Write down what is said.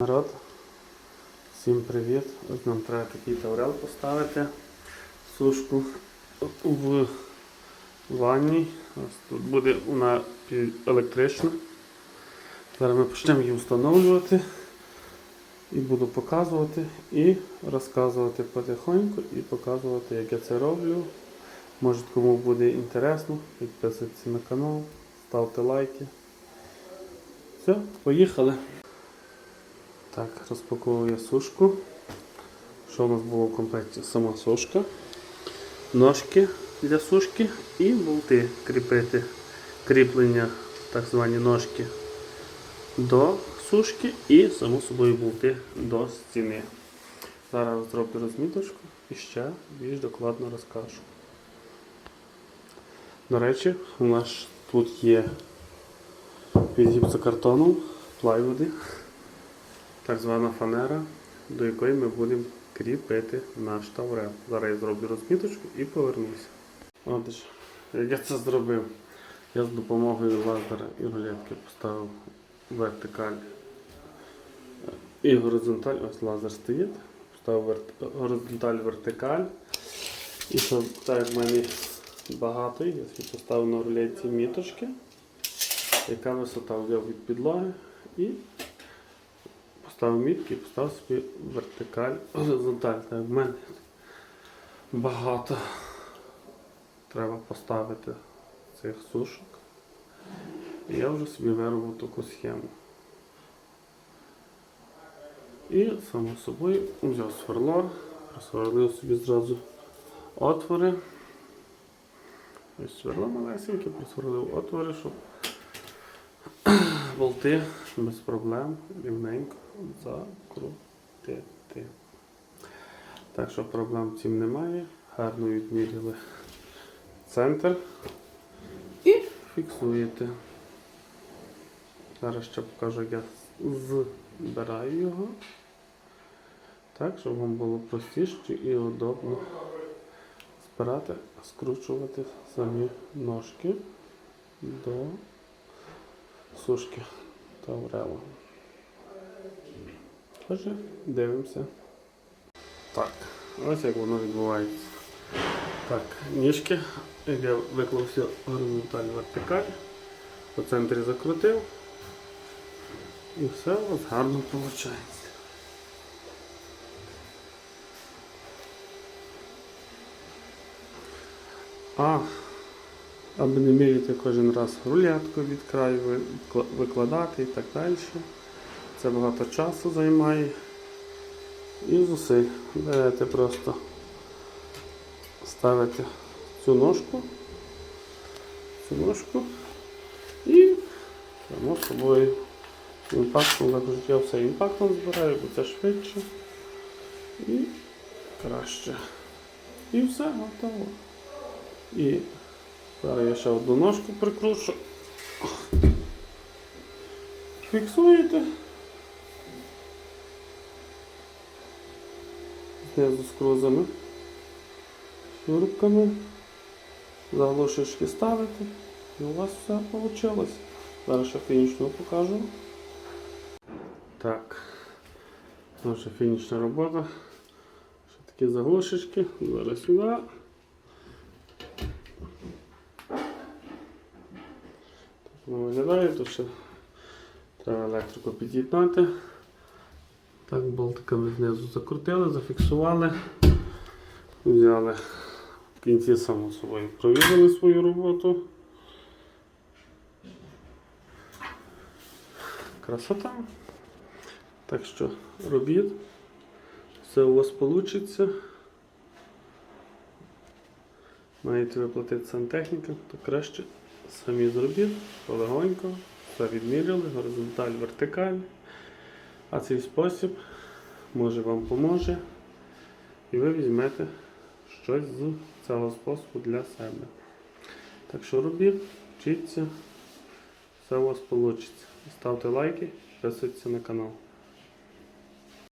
Народ, всім привіт! Ось нам треба такий таврел поставити, сушку в ванні. Ось тут буде вона електрична. Зараз ми почнемо її встановлювати і буду показувати і розказувати потихоньку і показувати, як я це роблю. Може кому буде інтересно, підписуйтесь на канал, ставте лайки. Все, поїхали! Так, розпаковую сушку. Що у нас було в комплекті? Сама сушка, ножки для сушки і болти кріпити. Кріплення, так звані ножки до сушки і, само собою, болти до стіни. Зараз зроблю розміточку і ще більш докладно розкажу. До речі, у нас тут є від гіпсокартону, плайвуди так звана фанера, до якої ми будемо кріпити наш таврел. Зараз я зроблю розміточку і повернуся. Отже, як я це зробив? Я з допомогою лазера і рулетки поставив вертикаль і горизонталь. Ось лазер стоїть. Поставив верт- горизонталь вертикаль. І щоб так як в мене багато, я поставив на рулетці міточки, яка висота взяв від підлоги. І поставив мітки і поставив собі вертикаль, горизонталь. В мене багато треба поставити цих сушок. І я вже собі виробив таку схему. І само собою взяв сверло, просверлив собі зразу отвори. Ось сверло малесеньке, просверлив отвори, щоб болти без проблем рівненько закрутити. Так що проблем з цим немає. Гарно відміряли центр і фіксуєте. Зараз ще покажу, як я збираю його. Так, щоб вам було простіше і удобно збирати, скручувати самі ножки до сушки Таврела. Отже, дивимося. Так, ось як воно відбувається. Так, ніжки. Я виклався горизонталь вертикаль, по центрі закрутив. І все у вас гарно виходить. А аби не міряти кожен раз рулетку від краю викладати і так далі. Це багато часу займає і зусиль. Берете просто ставите цю ножку, цю ножку і само собою імпактом так життя все імпактом збираю, бо це швидше і краще. І все готово. І Зараз я ще одну ножку прикручу. Фіксуєте. Знизу з крузами, шурупками, заглушечки ставите і у вас все вийшло. Зараз ще фінішну покажу. Так, наша фінішна робота. Ще такі заглушечки. Зараз сюди. Виглядає, тут ще треба електрику під'єднати. Так, болтиками знизу закрутили, зафіксували, взяли в кінці само собою, провірили свою роботу. Красота. Так що робіть, все у вас вийде. Маєте виплатити сантехніка, то краще самі зробіть полегонько, все відміряли, горизонталь, вертикаль. А цей спосіб може вам поможе і ви візьмете щось з цього способу для себе. Так що робіть, вчіться, все у вас вийде. Ставте лайки, підписуйтесь на канал.